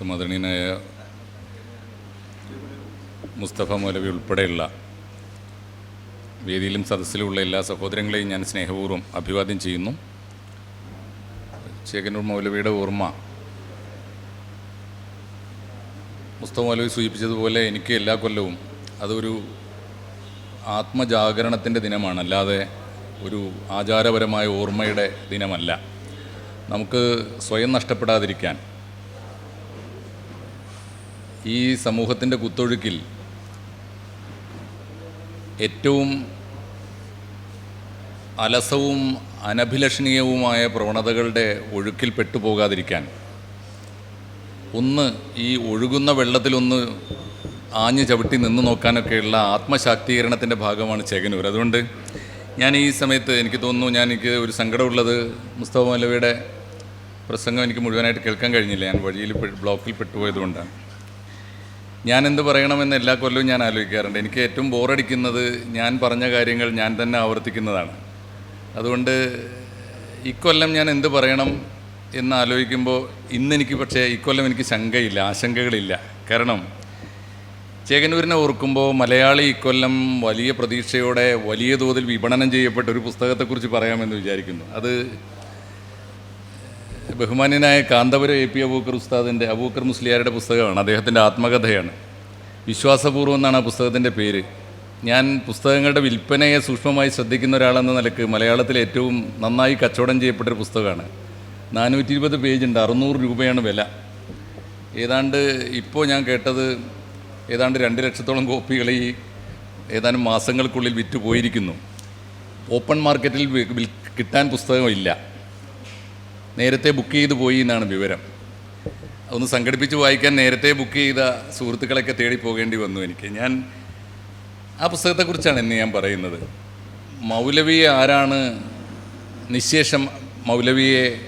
സമാദരണീയനായ മുസ്തഫ മൗലവി ഉൾപ്പെടെയുള്ള വേദിയിലും സദസ്സിലുമുള്ള എല്ലാ സഹോദരങ്ങളെയും ഞാൻ സ്നേഹപൂർവം അഭിവാദ്യം ചെയ്യുന്നു. ചേകനൂർ മൗലവിയുടെ ഓർമ്മ മുസ്തഫ മൗലവി സൂചിപ്പിച്ചതുപോലെ എനിക്ക് എല്ലാ കൊല്ലവും അതൊരു ആത്മജാഗരണത്തിന്റെ ദിനമാണ്. അല്ലാതെ ഒരു ആചാരപരമായ ഓർമ്മയുടെ ദിനമല്ല. നമുക്ക് സ്വയം നഷ്ടപ്പെടാതിരിക്കാൻ ഈ സമൂഹത്തിന്റെ കുത്തൊഴുക്കിൽ ഏറ്റവും അലസവും അനഭിലഷണീയവുമായ പ്രവണതകളുടെ ഒഴുക്കിൽ പെട്ടുപോകാതിരിക്കാൻ ഒന്ന് ഈ ഒഴുകുന്ന വെള്ളത്തിലൊന്ന് ആഞ്ഞു ചവിട്ടി നിന്ന് നോക്കാനൊക്കെയുള്ള ആത്മശാക്തീകരണത്തിന്റെ ഭാഗമാണ് ചേകനൂർ. അതുകൊണ്ട് ഞാൻ ഈ സമയത്ത് എനിക്ക് തോന്നുന്നു ഞാൻ എനിക്ക് ഒരു സങ്കടമുള്ളത് മുസ്തഫ മൗലവിയുടെ പ്രസംഗം എനിക്ക് മുഴുവനായിട്ട് കേൾക്കാൻ കഴിഞ്ഞില്ല. ഞാൻ വഴിയിൽ ബ്ലോക്കിൽ പെട്ടുപോയതുകൊണ്ടാണ്. ഞാൻ എന്ത് പറയണമെന്ന് എല്ലാ കൊല്ലവും ഞാൻ ആലോചിക്കാറുണ്ട്. എനിക്ക് ഏറ്റവും ബോറടിക്കുന്നത് ഞാൻ പറഞ്ഞ കാര്യങ്ങൾ ഞാൻ തന്നെ ആവർത്തിക്കുന്നതാണ്. അതുകൊണ്ട് ഇക്കൊല്ലം ഞാൻ എന്ത് പറയണം എന്ന് ആലോചിക്കുമ്പോൾ ഇന്നെനിക്ക് പക്ഷേ ഇക്കൊല്ലം എനിക്ക് ശങ്കയില്ല ആശങ്കകളില്ല. കാരണം ചേകന്നൂരിനെ ഓർക്കുമ്പോൾ മലയാളി ഇക്കൊല്ലം വലിയ പ്രതീക്ഷയോടെ വലിയ തോതിൽ വിപണനം ചെയ്യപ്പെട്ട ഒരു പുസ്തകത്തെക്കുറിച്ച് പറയാമെന്ന് വിചാരിക്കുന്നു. അത് ബഹുമാന്യനായ കാന്തപുരം എ. പി. അബൂക്കർ ഉസ്താദിന്റെ അബൂക്കർ മുസ്ലിയാരുടെ പുസ്തകമാണ്. അദ്ദേഹത്തിന്റെ ആത്മകഥയാണ്. വിശ്വാസപൂർവം എന്നാണ് ആ പുസ്തകത്തിന്റെ പേര്. ഞാൻ പുസ്തകങ്ങളുടെ വിൽപ്പനയെ സൂക്ഷ്മമായി ശ്രദ്ധിക്കുന്ന ഒരാളെന്ന നിലയ്ക്ക് മലയാളത്തിൽ ഏറ്റവും നന്നായി കച്ചവടം ചെയ്യപ്പെട്ടൊരു പുസ്തകമാണ്. നാനൂറ്റി ഇരുപത് പേജുണ്ട് അറുന്നൂറ് രൂപയാണ് വില. ഏതാണ്ട് ഇപ്പോൾ ഞാൻ കേട്ടത് ഏതാണ്ട് രണ്ട് ലക്ഷത്തോളം കോപ്പികൾ ഈ ഏതാനും മാസങ്ങൾക്കുള്ളിൽ വിറ്റ് പോയിരിക്കുന്നു. ഓപ്പൺ മാർക്കറ്റിൽ കിട്ടാൻ പുസ്തകമില്ല. നേരത്തെ ബുക്ക് ചെയ്ത് പോയി എന്നാണ് വിവരം. ഒന്ന് സംഘടിപ്പിച്ച് വായിക്കാൻ നേരത്തെ ബുക്ക് ചെയ്ത സുഹൃത്തുക്കളൊക്കെ തേടി പോകേണ്ടി വന്നു എനിക്ക്. ഞാൻ ആ പുസ്തകത്തെക്കുറിച്ചാണ് ഇന്ന് ഞാൻ പറയുന്നത്. മൗലവിയെ ആരാണ് നിശേഷം മൗലവിയെ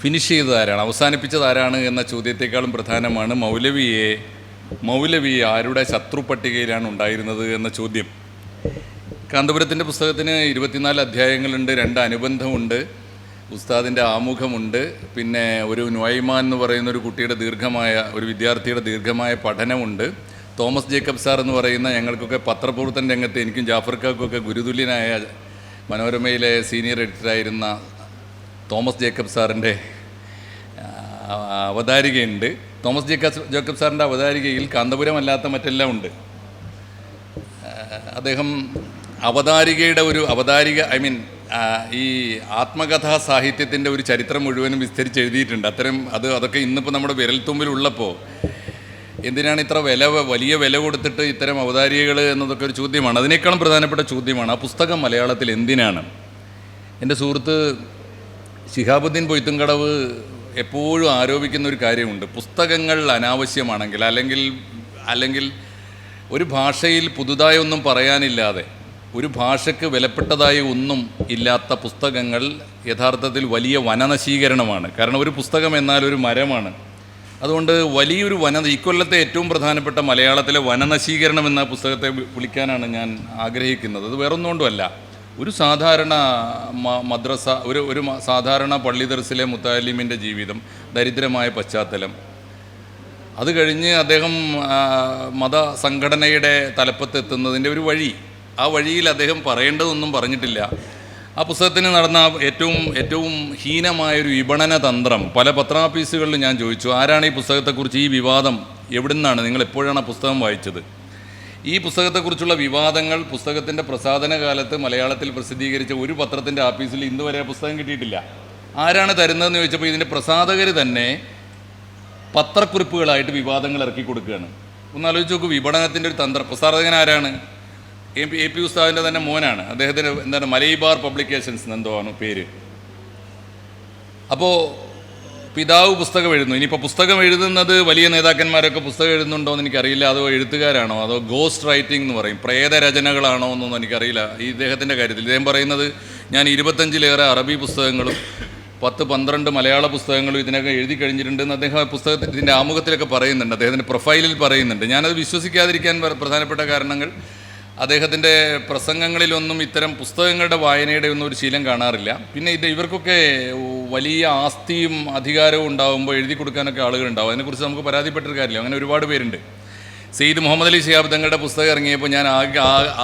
ഫിനിഷ് ചെയ്തത് ആരാണ് അവസാനിപ്പിച്ചത് ആരാണ് എന്ന ചോദ്യത്തെക്കാളും പ്രധാനമാണ് മൗലവിയെ മൗലവി ആരുടെ ശത്രു പട്ടികയിലാണ് ഉണ്ടായിരുന്നത് എന്ന ചോദ്യം. കാന്തപുരത്തിന്റെ പുസ്തകത്തിന് ഇരുപത്തിനാല് അധ്യായങ്ങളുണ്ട് രണ്ട് അനുബന്ധമുണ്ട്. ഉസ്താദിന്റെ ആമുഖമുണ്ട്. പിന്നെ ഒരു നൊയ്മാൻ എന്ന് പറയുന്ന ഒരു കുട്ടിയുടെ ദീർഘമായ ഒരു വിദ്യാർത്ഥിയുടെ ദീർഘമായ പഠനമുണ്ട്. തോമസ് ജേക്കബ് സാർ എന്ന് പറയുന്ന ഞങ്ങൾക്കൊക്കെ പത്രപ്രവർത്തന രംഗത്ത് എനിക്കും ജാഫർക്കാർക്കൊക്കെ ഗുരുതുല്യനായ മനോരമയിലെ സീനിയർ എഡിറ്ററായിരുന്ന തോമസ് ജേക്കബ് സാറിന്റെ അവതാരികയുണ്ട്. തോമസ് ജേക്കബ് ജേക്കബ് സാറിന്റെ അവതാരികയിൽ കാന്തപുരമല്ലാത്ത മറ്റെല്ലാം ഉണ്ട്. അദ്ദേഹം അവതാരികയുടെ ഒരു അവതാരിക ഐ മീൻ ഈ ആത്മകഥാ സാഹിത്യത്തിന്റെ ഒരു ചരിത്രം മുഴുവനും വിസ്തരിച്ച് എഴുതിയിട്ടുണ്ട്. അത്തരം അത് അതൊക്കെ ഇന്നിപ്പോൾ നമ്മുടെ വിരൽത്തുമ്പിൽ ഉള്ളപ്പോൾ എന്തിനാണ് ഇത്ര വില വലിയ വില കൊടുത്തിട്ട് ഇത്തരം അവതാരികൾ എന്നതൊക്കെ ഒരു ചോദ്യമാണ്. അതിനേക്കാളും പ്രധാനപ്പെട്ട ചോദ്യമാണ് ആ പുസ്തകം മലയാളത്തിൽ എന്തിനാണ്? എന്റെ സുഹൃത്ത് ശിഹാബുദ്ദീൻ പൊയ്ത്തുംകടവ് എപ്പോഴും ആരോപിക്കുന്ന ഒരു കാര്യമുണ്ട്. പുസ്തകങ്ങൾ അനാവശ്യമാണെങ്കിൽ അല്ലെങ്കിൽ അല്ലെങ്കിൽ ഒരു ഭാഷയിൽ പുതുതായി ഒന്നും പറയാനില്ലാതെ ഒരു ഭാഷയ്ക്ക് വിലപ്പെട്ടതായി ഒന്നും ഇല്ലാത്ത പുസ്തകങ്ങൾ യഥാർത്ഥത്തിൽ വലിയ വനനശീകരണമാണ്. കാരണം ഒരു പുസ്തകം എന്നാൽ ഒരു മരമാണ്. അതുകൊണ്ട് വലിയൊരു വന ഇക്കൊല്ലത്തെ ഏറ്റവും പ്രധാനപ്പെട്ട മലയാളത്തിലെ വനനശീകരണം എന്ന പുസ്തകത്തെ വിളിക്കാനാണ് ഞാൻ ആഗ്രഹിക്കുന്നത്. അത് വേറൊന്നുകൊണ്ടുമല്ല. ഒരു സാധാരണ മദ്രസ ഒരു ഒരു സാധാരണ പള്ളി ദർസിലെ മുത്താലിമിന്റെ ജീവിതം ദരിദ്രമായ പശ്ചാത്തലം. അത് കഴിഞ്ഞ് അദ്ദേഹം മതസംഘടനയുടെ മത സംഘടനയുടെ തലപ്പത്ത് എത്തുന്നതിന്റെ ഒരു വഴി. ആ വഴിയിൽ അദ്ദേഹം പറയേണ്ടതൊന്നും പറഞ്ഞിട്ടില്ല. ആ പുസ്തകത്തിന് നടന്ന ഏറ്റവും ഏറ്റവും ഹീനമായൊരു വിപണന തന്ത്രം പല പത്രാഫീസുകളിലും ഞാൻ ചോദിച്ചു ആരാണ് ഈ പുസ്തകത്തെക്കുറിച്ച് ഈ വിവാദം എവിടെ നിന്നാണ് നിങ്ങൾ എപ്പോഴാണ് ആ പുസ്തകം വായിച്ചത്? ഈ പുസ്തകത്തെക്കുറിച്ചുള്ള വിവാദങ്ങൾ പുസ്തകത്തിന്റെ പ്രസാധന കാലത്ത് മലയാളത്തിൽ പ്രസിദ്ധീകരിച്ച ഒരു പത്രത്തിന്റെ ആഫീസിൽ ഇന്ന് വരെ പുസ്തകം കിട്ടിയിട്ടില്ല. ആരാണ് തരുന്നതെന്ന് ചോദിച്ചപ്പോൾ ഇതിന്റെ പ്രസാധകർ തന്നെ പത്രക്കുറിപ്പുകളായിട്ട് വിവാദങ്ങൾ ഇറക്കി കൊടുക്കുകയാണ്. ഒന്ന് ആലോചിച്ച് നോക്കൂ വിപണനത്തിന്റെ ഒരു തന്ത്രം പ്രസാധകൻ ആരാണ്? എ പി എ പി ഉസ്താദിന്റെ തന്നെ മോനാണ്. അദ്ദേഹത്തിന് എന്താണ് മലൈബാർ പബ്ലിക്കേഷൻസ് എന്തോ ആണ് പേര്. അപ്പോൾ പിതാവ് പുസ്തകം എഴുതുന്നു. ഇനിയിപ്പോൾ പുസ്തകം എഴുതുന്നത് വലിയ നേതാക്കന്മാരൊക്കെ പുസ്തകം എഴുതുന്നുണ്ടോ എന്ന് എനിക്കറിയില്ല. അതോ എഴുത്തുകാരാണോ? അതോ ഗോസ്റ്റ് റൈറ്റിംഗ് എന്ന് പറയും. പ്രേതരചനകളാണോ എന്നൊന്നും എനിക്കറിയില്ല. ഈ ഇദ്ദേഹത്തിന്റെ കാര്യത്തിൽ ഇദ്ദേഹം പറയുന്നത് ഞാൻ ഇരുപത്തഞ്ചിലേറെ അറബി പുസ്തകങ്ങളും പത്ത് പന്ത്രണ്ട് മലയാള പുസ്തകങ്ങളും ഇതിനൊക്കെ എഴുതി കഴിഞ്ഞിട്ടുണ്ടെന്ന് അദ്ദേഹം ആ പുസ്തകത്തിൽ ഇതിന്റെ ആമുഖത്തിലൊക്കെ പറയുന്നുണ്ട്. അദ്ദേഹത്തിന്റെ പ്രൊഫൈലിൽ പറയുന്നുണ്ട്. ഞാനത് വിശ്വസിക്കാതിരിക്കാൻ പ്ര- പ്രധാനപ്പെട്ട കാരണങ്ങൾ അദ്ദേഹത്തിന്റെ പ്രസംഗങ്ങളിലൊന്നും ഇത്തരം പുസ്തകങ്ങളുടെ വായനയുടെ ഒന്നും ഒരു ശീലം കാണാറില്ല. പിന്നെ ഇത് ഇവർക്കൊക്കെ വലിയ ആസ്തിയും അധികാരവും ഉണ്ടാകുമ്പോൾ എഴുതി കൊടുക്കാനൊക്കെ ആളുകളുണ്ടാവും. അതിനെക്കുറിച്ച് നമുക്ക് പരാതിപ്പെട്ടൊരു കാര്യമില്ല. അങ്ങനെ ഒരുപാട് പേരുണ്ട്. സെയ്ദ് മുഹമ്മദ് അലി ശിഹാബ് തങ്ങളുടെ പുസ്തകം ഇറങ്ങിയപ്പോൾ ഞാൻ ആകെ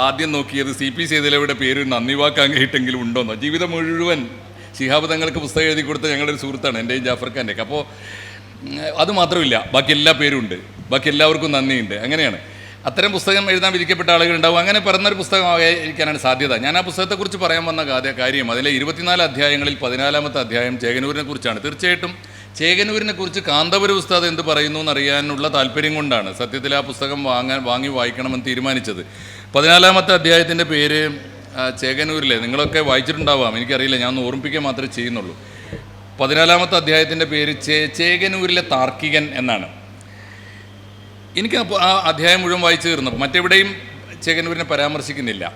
ആദ്യം നോക്കിയത് സി പി സേതുലയുടെ പേര് നന്ദി വാക്കാൻ കേട്ടെങ്കിലും ഉണ്ടോന്നോ? ജീവിതം മുഴുവൻ ശിഹാബ് തങ്ങൾക്ക് പുസ്തകം എഴുതി കൊടുത്ത ഞങ്ങളുടെ ഒരു സുഹൃത്താണ് എന്റെയും ജാഫർ ഖാന്റെയൊക്കെ അപ്പോൾ അത് മാത്രമില്ല. ബാക്കി എല്ലാ പേരും ഉണ്ട് ബാക്കി എല്ലാവർക്കും നന്ദിയുണ്ട്. അങ്ങനെയാണ്. അത്തരം പുസ്തകം എഴുതാൻ വിധിക്കപ്പെട്ട ആളുകളുണ്ടാവും. അങ്ങനെ പറഞ്ഞൊരു പുസ്തകമായിരിക്കാനാണ് സാധ്യത. ഞാൻ ആ പുസ്തകത്തെക്കുറിച്ച് പറയാൻ വന്ന കാര്യം- അതിലെ ഇരുപത്തിനാല് അധ്യായങ്ങളിൽ പതിനാലാമത്തെ അധ്യായം ചേകനൂരിനെ കുറിച്ചാണ് തീർച്ചയായിട്ടും ചേകനൂരിനെ കുറിച്ച് കാന്തപുര ഉസ്താദ് എന്ത് പറയുന്നു എന്നറിയാനുള്ള താല്പര്യം കൊണ്ടാണ് സത്യത്തിൽ ആ പുസ്തകം വാങ്ങാൻ വാങ്ങി വായിക്കണമെന്ന് തീരുമാനിച്ചത്. പതിനാലാമത്തെ അധ്യായത്തിന്റെ പേര് ചേകനൂരിലെ. നിങ്ങളൊക്കെ വായിച്ചിട്ടുണ്ടാവാം. എനിക്കറിയില്ല. ഞാൻ ഒന്ന് ഓർമ്മിപ്പിക്കുക മാത്രമേ ചെയ്യുന്നുള്ളൂ. പതിനാലാമത്തെ അധ്യായത്തിന്റെ പേര് ചേ ചേകനൂരിലെ താർക്കികൻ എന്നാണ്. എനിക്ക് അപ്പോൾ ആ അധ്യായം മുഴുവൻ വായിച്ചു തീർന്നു മറ്റെവിടെയും ചേകന്നൂരിനെ പരാമർശിക്കുന്നില്ല.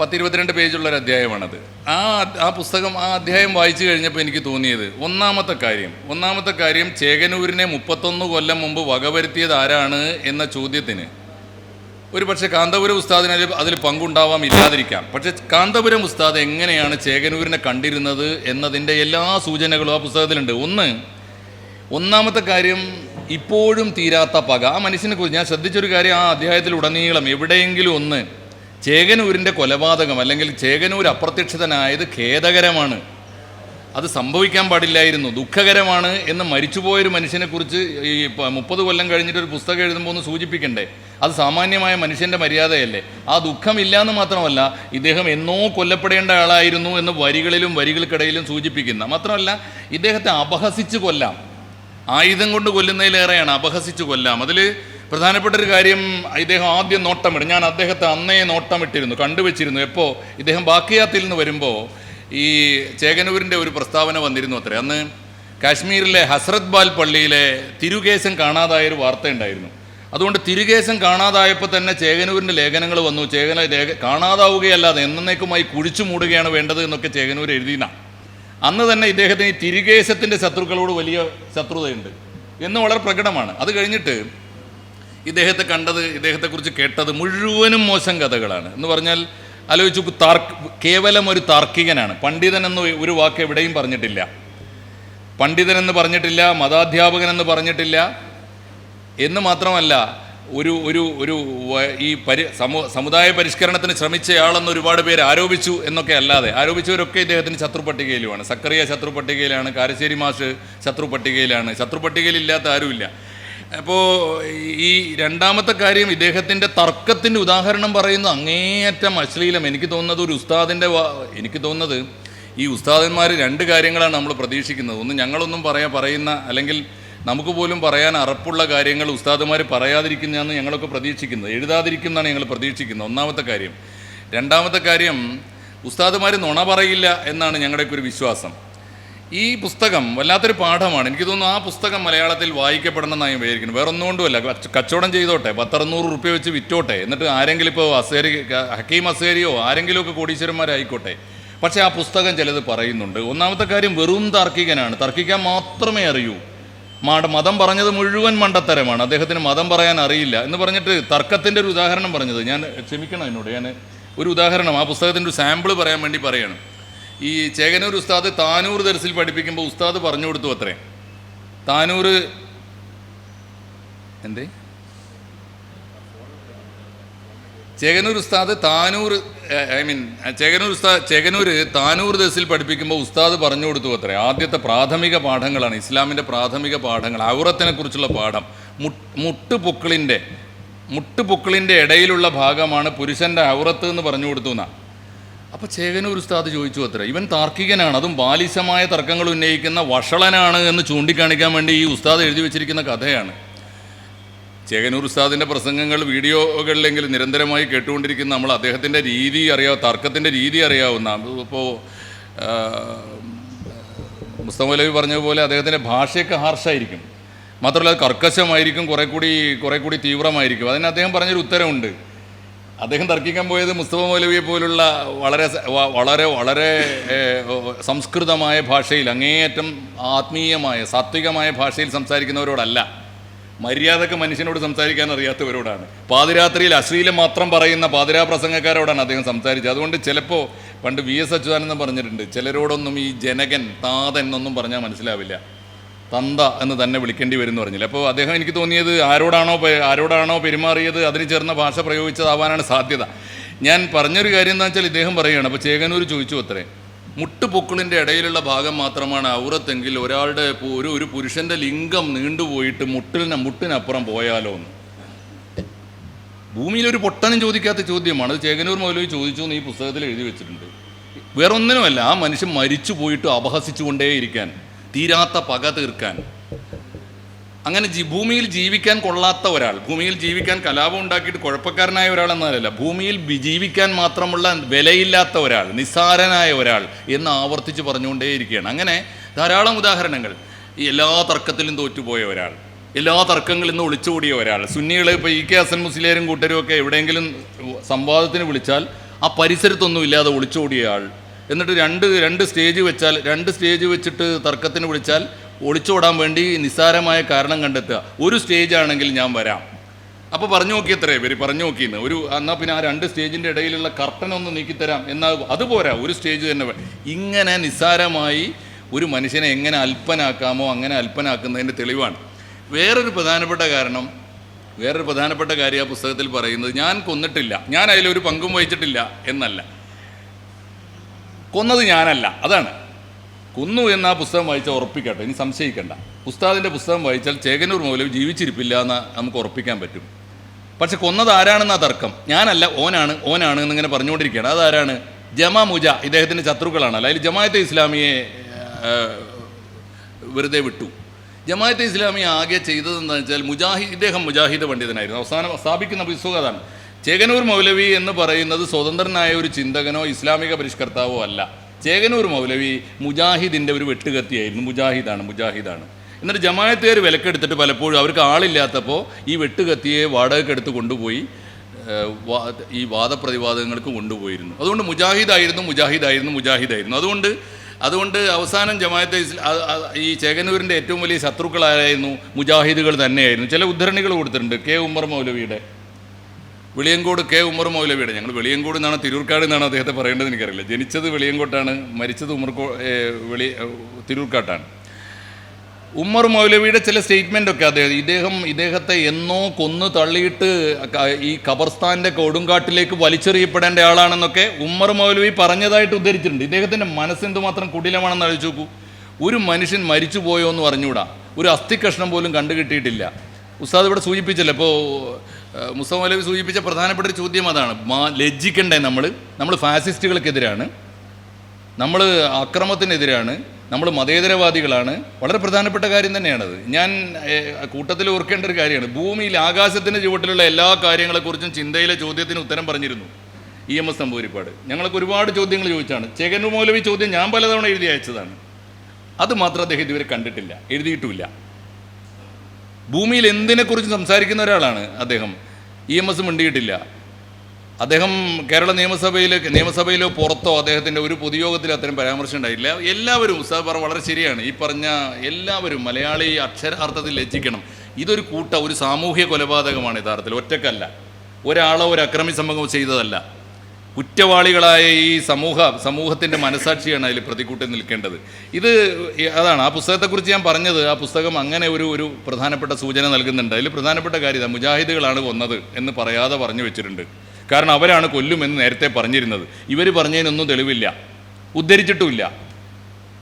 പത്തിരുപത്തിരണ്ട് പേജുള്ള ഒരു അധ്യായമാണത്. ആ ആ പുസ്തകം ആ അധ്യായം വായിച്ചു കഴിഞ്ഞപ്പോൾ എനിക്ക് തോന്നിയത് ഒന്നാമത്തെ കാര്യം ഒന്നാമത്തെ കാര്യം ചേകനൂരിനെ മുപ്പത്തൊന്ന് കൊല്ലം മുമ്പ് വകവരുത്തിയത് ആരാണ് എന്ന ചോദ്യത്തിന് ഒരു പക്ഷേ കാന്തപുരം ഉസ്താദിന് അതിൽ പങ്കുണ്ടാവാം ഇല്ലാതിരിക്കാം. പക്ഷേ കാന്തപുരം ഉസ്താദ് എങ്ങനെയാണ് ചേകനൂരിനെ കണ്ടിരുന്നത് എന്നതിന്റെ എല്ലാ സൂചനകളും ആ പുസ്തകത്തിലുണ്ട്. ഒന്ന് ഒന്നാമത്തെ കാര്യം ഇപ്പോഴും തീരാത്ത പക. ആ മനുഷ്യനെ കുറിച്ച് ഞാൻ ശ്രദ്ധിച്ചൊരു കാര്യം ആ അധ്യായത്തിൽ ഉടനീളം എവിടെയെങ്കിലും ഒന്ന് ചേകനൂരിന്റെ കൊലപാതകം അല്ലെങ്കിൽ ചേകനൂർ അപ്രത്യക്ഷിതനായത് ഖേദകരമാണ്. അത് സംഭവിക്കാൻ പാടില്ലായിരുന്നു. ദുഃഖകരമാണ് എന്ന് മരിച്ചുപോയൊരു മനുഷ്യനെക്കുറിച്ച് ഈ മുപ്പത് കൊല്ലം കഴിഞ്ഞിട്ട് ഒരു പുസ്തകം എഴുതുമ്പോൾ ഒന്ന് സൂചിപ്പിക്കണ്ടേ? അത് സാമാന്യമായ മനുഷ്യന്റെ മര്യാദയല്ലേ? ആ ദുഃഖമില്ല എന്ന് മാത്രമല്ല ഇദ്ദേഹം എന്നോ കൊല്ലപ്പെടേണ്ട ആളായിരുന്നു എന്ന് വരികളിലും വരികൾക്കിടയിലും സൂചിപ്പിക്കുന്ന. മാത്രമല്ല ഇദ്ദേഹത്തെ അപഹസിച്ച് കൊല്ലാം. ആയുധം കൊണ്ട് കൊല്ലുന്നതിലേറെയാണ് അപഹസിച്ച് കൊല്ലാം. അതിൽ പ്രധാനപ്പെട്ട ഒരു കാര്യം ഇദ്ദേഹം ആദ്യം നോട്ടമിടും ഞാൻ അദ്ദേഹത്തെ അന്നേ നോട്ടമിട്ടിരുന്നു കണ്ടുവച്ചിരുന്നു. എപ്പോൾ ഇദ്ദേഹം ബാക്കിയാത്തിൽ നിന്ന് വരുമ്പോൾ ഈ ചേകനൂരിന്റെ ഒരു പ്രസ്താവന വന്നിരുന്നു അത്രേ. അന്ന് കാശ്മീരിലെ ഹസ്രത് ബാൽ പള്ളിയിലെ തിരുകേശം കാണാതായൊരു വാർത്ത ഉണ്ടായിരുന്നു. അതുകൊണ്ട് തിരുകേശം കാണാതായപ്പോൾ തന്നെ ചേകനൂരിന്റെ ലേഖനങ്ങൾ വന്നു. ചേകന ലേഖ കാണാതാവുകയല്ലാതെ എന്നേക്കുമായി കുഴിച്ചു മൂടുകയാണ് വേണ്ടത് എന്നൊക്കെ ചേകനൂർ എഴുതിന അന്ന് തന്നെ ഇദ്ദേഹത്തിന് ഈ തിരുകേശത്തിന്റെ ശത്രുക്കളോട് വലിയ ശത്രുതയുണ്ട് എന്ന് വളരെ പ്രകടമാണ്. അത് കഴിഞ്ഞിട്ട് ഇദ്ദേഹത്തെ കണ്ടത് ഇദ്ദേഹത്തെക്കുറിച്ച് കേട്ടത് മുഴുവനും മോശം കഥകളാണ്. എന്ന് പറഞ്ഞാൽ ആലോചിച്ചു താർക്ക് കേവലം ഒരു താർക്കികനാണ്. പണ്ഡിതൻ എന്ന് ഒരു വാക്ക് എവിടെയും പറഞ്ഞിട്ടില്ല. പണ്ഡിതനെന്ന് പറഞ്ഞിട്ടില്ല മതാധ്യാപകനെന്ന് പറഞ്ഞിട്ടില്ല എന്ന് മാത്രമല്ല ഒരു ഒരു ഒരു ഈ പരി സമു സമുദായ പരിഷ്കരണത്തിന് ശ്രമിച്ചയാളെന്ന് ഒരുപാട് പേര് ആരോപിച്ചു എന്നൊക്കെ അല്ലാതെ ആരോപിച്ചവരൊക്കെ ഇദ്ദേഹത്തിന് ശത്രു പട്ടികയിലുമാണ് സക്കറിയ ശത്രു പട്ടികയിലാണ് കാരശ്ശേരി മാഷ് ശത്രു പട്ടികയിലാണ് ശത്രു പട്ടികയിൽ ഇല്ലാത്ത ആരുമില്ല. അപ്പോൾ ഈ രണ്ടാമത്തെ കാര്യം ഇദ്ദേഹത്തിന്റെ തർക്കത്തിന്റെ ഉദാഹരണം പറയുന്നത് അങ്ങേയറ്റം അശ്ലീലം. എനിക്ക് തോന്നുന്നത് ഒരു ഉസ്താദിന്റെ എനിക്ക് തോന്നുന്നത് ഈ ഉസ്താദന്മാർ രണ്ട് കാര്യങ്ങളാണ് നമ്മൾ പ്രതീക്ഷിക്കുന്നത്. ഒന്ന് ഞങ്ങളൊന്നും പറയാ പറയുന്ന അല്ലെങ്കിൽ നമുക്ക് പോലും പറയാൻ അറപ്പുള്ള കാര്യങ്ങൾ ഉസ്താദുമാർ പറയാതിരിക്കുന്നതാണ് ഞങ്ങളൊക്കെ പ്രതീക്ഷിക്കുന്നത്. എഴുതാതിരിക്കുന്നതാണ് ഞങ്ങൾ പ്രതീക്ഷിക്കുന്നത്. ഒന്നാമത്തെ കാര്യം. രണ്ടാമത്തെ കാര്യം ഉസ്താദുമാർ നുണ പറയില്ല എന്നാണ് ഞങ്ങളുടെയൊക്കെ ഒരു വിശ്വാസം. ഈ പുസ്തകം വല്ലാത്തൊരു പാഠമാണ്. എനിക്ക് തോന്നുന്നു ആ പുസ്തകം മലയാളത്തിൽ വായിക്കപ്പെടണം എന്നാണ് ഞാൻ വിചാരിക്കുന്നത് വേറെ ഒന്നുകൊണ്ടുമല്ല കച്ചവടം ചെയ്തോട്ടെ പത്തറുന്നൂറ് റുപ്യ വെച്ച് വിറ്റോട്ടെ എന്നിട്ട് ആരെങ്കിലും ഇപ്പോൾ അസേരി ഹക്കീം അസേരിയോ ആരെങ്കിലുമൊക്കെ കോടീശ്വരന്മാരായിക്കോട്ടെ. പക്ഷേ ആ പുസ്തകം ചിലത് പറയുന്നുണ്ട്. ഒന്നാമത്തെ കാര്യം വെറും താർക്കികനാണ്. തർക്കിക്കാൻ മാത്രമേ അറിയൂ. മാട മതം പറഞ്ഞത് മുഴുവൻ മണ്ടത്തരമാണ്. അദ്ദേഹത്തിന് മതം പറയാൻ അറിയില്ല എന്ന് പറഞ്ഞിട്ട് തർക്കത്തിന്റെ ഒരു ഉദാഹരണം പറഞ്ഞത്. ഞാൻ ക്ഷമിക്കണം എന്നോട്. ഞാൻ ഒരു ഉദാഹരണം ആ പുസ്തകത്തിന്റെ ഒരു സാമ്പിൾ പറയാൻ വേണ്ടി പറയാണ്. ഈ ചേകനൂർ ഉസ്താദ് താനൂർ ദർസിൽ പഠിപ്പിക്കുമ്പോൾ ഉസ്താദ് പറഞ്ഞു കൊടുത്തു അത്രേ. താനൂർ എന്തേ? ചേകനൂർ ഉസ്താദ് താനൂർ ഐ മീൻ ചേകനൂർ ഉസ്താദ് ചേകനൂർ താനൂർ ദസിൽ പഠിപ്പിക്കുമ്പോൾ ഉസ്താദ് പറഞ്ഞു കൊടുത്തു അത്രേ. ആദ്യത്തെ പ്രാഥമിക പാഠങ്ങളാണ് ഇസ്ലാമിന്റെ പ്രാഥമിക പാഠങ്ങൾ ഔറത്തിനെ കുറിച്ചുള്ള പാഠം. മുട്ട് മുട്ടുപൊക്കിളിന്റെ മുട്ടുപൊക്കിളിന്റെ ഇടയിലുള്ള ഭാഗമാണ് പുരുഷന്റെ ഔറത്ത് എന്ന് പറഞ്ഞു കൊടുത്തു എന്നാ. അപ്പോൾ ചേകനൂർ ഉസ്താദ് ചോദിച്ചു അത്ര ഇവൻ താർക്കികനാണ് അതും ബാലിശമായ തർക്കങ്ങൾ ഉന്നയിക്കുന്ന വഷളനാണ് എന്ന് ചൂണ്ടിക്കാണിക്കാൻ വേണ്ടി ഈ ഉസ്താദ് എഴുതി വെച്ചിരിക്കുന്ന കഥയാണ്. ചേകനൂർ ഉസ്താദിന്റെ പ്രസംഗങ്ങൾ വീഡിയോകളിലെങ്കിലും നിരന്തരമായി കേട്ടുകൊണ്ടിരിക്കുന്ന നമ്മൾ അദ്ദേഹത്തിന്റെ രീതി അറിയാവുന്ന തർക്കത്തിന്റെ രീതി അറിയാവുന്ന ഇപ്പോൾ മുസ്തഫലവി പറഞ്ഞ പോലെ അദ്ദേഹത്തിന്റെ ഭാഷയൊക്കെ ഹാർഷായിരിക്കും. മാത്രമല്ല അത് കർക്കശമായിരിക്കും കുറെ കൂടി കുറെ കൂടി തീവ്രമായിരിക്കും. അതിന് അദ്ദേഹം പറഞ്ഞൊരു ഉത്തരവുണ്ട് അദ്ദേഹം തർക്കിക്കാൻ പോയത് മുസ്തഫ മൗലവിയെ പോലുള്ള വളരെ വളരെ വളരെ സംസ്കൃതമായ ഭാഷയിൽ അങ്ങേയറ്റം ആത്മീയമായ സാത്വികമായ ഭാഷയിൽ സംസാരിക്കുന്നവരോടല്ല. മര്യാദയ്ക്ക് മനുഷ്യനോട് സംസാരിക്കാൻ അറിയാത്തവരോടാണ്. പാതിരാത്രിയിൽ അശ്ലീലം മാത്രം പറയുന്ന പാതിരാ പ്രസംഗക്കാരോടാണ് അദ്ദേഹം സംസാരിച്ചത്. അതുകൊണ്ട് ചിലപ്പോൾ പണ്ട് വി എസ് അച്യുതാനന്ദൻ പറഞ്ഞിട്ടുണ്ട് ചിലരോടൊന്നും ഈ ജനകൻ താതൻ എന്നൊന്നും പറഞ്ഞാൽ മനസ്സിലാവില്ല. തന്ത എന്ന് തന്നെ വിളിക്കേണ്ടി വരും എന്ന് പറഞ്ഞില്ല. അപ്പോൾ അദ്ദേഹം എനിക്ക് തോന്നിയത് ആരോടാണോ ആരോടാണോ പെരുമാറിയത് അതിന് ചേർന്ന ഭാഷ പ്രയോഗിച്ചതാവാനാണ് സാധ്യത. ഞാൻ പറഞ്ഞൊരു കാര്യം എന്താ വെച്ചാൽ ഇദ്ദേഹം പറയുകയാണ് അപ്പോൾ ചേകനൂർ ചോദിച്ചു അത്രേ. മുട്ടുപൊക്കിളിന്റെ ഇടയിലുള്ള ഭാഗം മാത്രമാണ് ഔറത്തെങ്കിൽ ഒരാളുടെ ഒരു ഒരു പുരുഷന്റെ ലിംഗം നീണ്ടുപോയിട്ട് മുട്ടിന് മുട്ടിനപ്പുറം പോയാലോ എന്ന്. ഭൂമിയിൽ ഒരു പൊട്ടനും ചോദിക്കാത്ത ചോദ്യമാണ്. അത് ചേകനൂർ മൗലവി ചോദിച്ചു എന്ന് ഈ പുസ്തകത്തിൽ എഴുതി വെച്ചിട്ടുണ്ട്. വേറൊന്നിനുമല്ല ആ മനുഷ്യൻ മരിച്ചു പോയിട്ട് അപഹസിച്ചുകൊണ്ടേയിരിക്കാൻ തീരാത്ത പക തീർക്കാൻ. അങ്ങനെ ഭൂമിയിൽ ജീവിക്കാൻ കൊള്ളാത്ത ഒരാൾ ഭൂമിയിൽ ജീവിക്കാൻ കലാപം ഉണ്ടാക്കിയിട്ട് കുഴപ്പക്കാരനായ ഒരാൾ എന്നല്ല ഭൂമിയിൽ ജീവിക്കാൻ മാത്രമുള്ള വിലയില്ലാത്ത ഒരാൾ നിസ്സാരനായ ഒരാൾ എന്ന് ആവർത്തിച്ച് പറഞ്ഞുകൊണ്ടേയിരിക്കുകയാണ്. അങ്ങനെ ധാരാളം ഉദാഹരണങ്ങൾ. ഈ എല്ലാ തർക്കത്തിലും തോറ്റുപോയ ഒരാൾ എല്ലാ തർക്കങ്ങളിൽ നിന്ന് ഒളിച്ചോടിയ ഒരാൾ സുന്നികൾ ഇപ്പോൾ ഇ കെ ഹസൻ മുസ്ലിയരും കൂട്ടരും ഒക്കെ എവിടെയെങ്കിലും സംവാദത്തിന് വിളിച്ചാൽ ആ പരിസരത്തൊന്നും ഇല്ലാതെ ഒളിച്ചോടിയ ആൾ. എന്നിട്ട് രണ്ട് രണ്ട് സ്റ്റേജ് വെച്ചാൽ രണ്ട് സ്റ്റേജ് വെച്ചിട്ട് തർക്കത്തിന് വിളിച്ചാൽ ഒളിച്ചോടാൻ വേണ്ടി നിസ്സാരമായ കാരണം കണ്ടെത്തുക. ഒരു സ്റ്റേജ് ആണെങ്കിൽ ഞാൻ വരാം. അപ്പോൾ പറഞ്ഞു നോക്കിയത്രേ പേര് പറഞ്ഞു നോക്കിയെന്ന് ഒരു എന്നാൽ പിന്നെ ആ രണ്ട് സ്റ്റേജിന്റെ ഇടയിലുള്ള കർട്ടൻ ഒന്ന് നീക്കിത്തരാം എന്നാൽ അതുപോരാ ഒരു സ്റ്റേജ് തന്നെ ഇങ്ങനെ നിസ്സാരമായി ഒരു മനുഷ്യനെ എങ്ങനെ അല്പനാക്കാമോ അങ്ങനെ അല്പനാക്കുന്നതിന്റെ തെളിവാണ്. വേറൊരു പ്രധാനപ്പെട്ട കാരണം വേറൊരു പ്രധാനപ്പെട്ട കാര്യം ആ പുസ്തകത്തിൽ പറയുന്നത് ഞാൻ കൊന്നിട്ടില്ല. ഞാൻ അതിലൊരു പങ്കും വഹിച്ചിട്ടില്ല എന്നല്ല. കൊന്നത് ഞാനല്ല. അതാണ്. കൊന്നു എന്ന ആ പുസ്തകം വായിച്ചാൽ ഉറപ്പിക്കട്ടെ. ഇനി സംശയിക്കണ്ട. ഉസ്താദിന്റെ പുസ്തകം വായിച്ചാൽ ചേകനൂർ മൗലവി ജീവിച്ചിരിപ്പില്ല എന്ന് നമുക്ക് ഉറപ്പിക്കാൻ പറ്റും. പക്ഷെ കൊന്നത് ആരാണെന്ന തർക്കം? ഞാനല്ല ഓനാണ് ഓനാണ് എന്നിങ്ങനെ പറഞ്ഞുകൊണ്ടിരിക്കുകയാണ്. അതാരാണ്? ജമാ മുജ ഇദ്ദേഹത്തിന്റെ ശത്രുക്കളാണ്. അതിൽ ജമാഅത്തെ ഇസ്ലാമിയെ വെറുതെ വിട്ടു. ജമാഅത്തെ ഇസ്ലാമി ആകെ ചെയ്തത് എന്താണെന്ന് വെച്ചാൽ മുജാഹിദ് ഇദ്ദേഹം മുജാഹിദ് പണ്ഡിതനായിരുന്നു. അവസാനം സ്ഥാപിക്കുന്ന പുസ്തകം അതാണ്. ചേകനൂർ മൗലവി എന്ന് പറയുന്നത് സ്വതന്ത്രനായ ഒരു ചിന്തകനോ ഇസ്ലാമിക പരിഷ്കർത്താവോ അല്ല. ചേകനൂർ മൗലവി മുജാഹിദിന്റെ ഒരു വെട്ടുകത്തിയായിരുന്നു. മുജാഹിദാണ് മുജാഹിദാണ്. എന്നിട്ട് ജമായത്തുകാർ വിലക്കെടുത്തിട്ട് പലപ്പോഴും അവർക്ക് ആളില്ലാത്തപ്പോൾ ഈ വെട്ടുകത്തിയെ വാടകയ്ക്കെടുത്ത് കൊണ്ടുപോയി ഈ വാദപ്രതിവാദങ്ങൾക്ക് കൊണ്ടുപോയിരുന്നു. അതുകൊണ്ട് മുജാഹിദായിരുന്നു മുജാഹിദായിരുന്നു മുജാഹിദായിരുന്നു. അതുകൊണ്ട് അതുകൊണ്ട് അവസാനം ജമാഅത്തെ ഈ ചേകനൂരിന്റെ ഏറ്റവും വലിയ ശത്രുക്കളായിരുന്നു മുജാഹിദുകൾ തന്നെയായിരുന്നു. ചില ഉദ്ധരണികൾ കൊടുത്തിട്ടുണ്ട് കെ ഉമ്മർ മൗലവിയുടെ. വെളിയങ്കോട് കെ. ഉമ്മർ മൗലവിയുടെ ഞങ്ങൾ വെളിയങ്കോട് എന്നാണ് തിരൂർക്കാട് എന്നാണ് അദ്ദേഹത്തെ പറയേണ്ടത് എനിക്കറിയില്ല. ജനിച്ചത് വെളിയങ്കോട്ടാണ് മരിച്ചത് ഉമ്മർകോ വെളി തിരൂർക്കാട്ടാണ്. ഉമ്മർ മൗലവിയുടെ ചില സ്റ്റേറ്റ്മെന്റ് ഒക്കെ അദ്ദേഹം ഇദ്ദേഹം ഇദ്ദേഹത്തെ എന്നോ കൊന്നു തള്ളിയിട്ട് ഈ ഖബർസ്ഥാന്റെ കൊടുങ്കാട്ടിലേക്ക് വലിച്ചെറിയപ്പെടേണ്ട ആളാണെന്നൊക്കെ ഉമ്മർ മൗലവി പറഞ്ഞതായിട്ട് ഉദ്ധരിച്ചിട്ടുണ്ട്. ഇദ്ദേഹത്തിന്റെ മനസ്സെന്തുമാത്രം കുടിലമാണെന്ന് ആലോചിച്ച് നോക്കൂ. ഒരു മനുഷ്യൻ മരിച്ചു പോയോ എന്ന് പറഞ്ഞുകൂടാ. ഒരു അസ്ഥി കഷ്ണം പോലും കണ്ടു കിട്ടിയിട്ടില്ല ഉസ്താദ് ഇവിടെ സൂചിപ്പിച്ചല്ലോ ഇപ്പോൾ മുസ്തഫ സൂചിപ്പിച്ച പ്രധാനപ്പെട്ട ഒരു ചോദ്യം അതാണ്. മാ ലജ്ജിക്കണ്ടേ നമ്മൾ നമ്മൾ ഫാസിസ്റ്റുകൾക്കെതിരാണ്. നമ്മൾ അക്രമത്തിനെതിരാണ്. നമ്മൾ മതേതരവാദികളാണ്. വളരെ പ്രധാനപ്പെട്ട കാര്യം തന്നെയാണത്. ഞാൻ കൂട്ടത്തിൽ ഓർക്കേണ്ട ഒരു കാര്യമാണ്. ഭൂമിയിൽ ആകാശത്തിന്റെ ചുവട്ടിലുള്ള എല്ലാ കാര്യങ്ങളെക്കുറിച്ചും ചിന്തയിലെ ചോദ്യത്തിന് ഉത്തരം പറഞ്ഞിരുന്നു ഇ എം എസ് നമ്പൂരിപ്പാട് ഞങ്ങൾക്ക് ഒരുപാട് ചോദ്യങ്ങൾ ചോദിച്ചാണ്. ചേകനൂർ മൗലവി ചോദ്യം ഞാൻ പലതവണ എഴുതി അയച്ചതാണ്. അത് മാത്രം അദ്ദേഹം ഇതുവരെ കണ്ടിട്ടില്ല. എഴുതിയിട്ടുമില്ല. ഭൂമിയിൽ എന്തിനെക്കുറിച്ച് സംസാരിക്കുന്ന ഒരാളാണ് അദ്ദേഹം. ഇ എം എസ് മിണ്ടിയിട്ടില്ല. അദ്ദേഹം കേരള നിയമസഭയിൽ നിയമസഭയിലോ പുറത്തോ അദ്ദേഹത്തിന്റെ ഒരു പൊതുയോഗത്തിൽ അത്തരം പരാമർശം ഉണ്ടായില്ല എല്ലാവരും ഉസ്താദ് പറ വളരെ ശരിയാണ്. ഈ പറഞ്ഞ എല്ലാവരും മലയാളി അക്ഷരാർത്ഥത്തിൽ ലജ്ജിക്കണം. ഇതൊരു കൂട്ട ഒരു സാമൂഹ്യ കൊലപാതകമാണ് യഥാർത്ഥത്തിൽ. ഒറ്റക്കല്ല. ഒരാളോ ഒരു അക്രമി സംഭവം ചെയ്തതല്ല. കുറ്റവാളികളായ ഈ സമൂഹ സമൂഹത്തിന്റെ മനസാക്ഷിയാണ് അതിൽ പ്രതികൂട്ടി നിൽക്കേണ്ടത്. ഇത് അതാണ് ആ പുസ്തകത്തെക്കുറിച്ച് ഞാൻ പറഞ്ഞത് ആ പുസ്തകം അങ്ങനെ ഒരു ഒരു പ്രധാനപ്പെട്ട സൂചന നൽകുന്നുണ്ട്. അതിൽ പ്രധാനപ്പെട്ട കാര്യം മുജാഹിദുകളാണ് കൊന്നത് എന്ന് പറയാതെ പറഞ്ഞു വെച്ചിട്ടുണ്ട്. കാരണം അവരാണ് കൊല്ലുമെന്ന് നേരത്തെ പറഞ്ഞിരുന്നത്. ഇവർ പറഞ്ഞതിനൊന്നും തെളിവില്ല. ഉദ്ധരിച്ചിട്ടുമില്ല.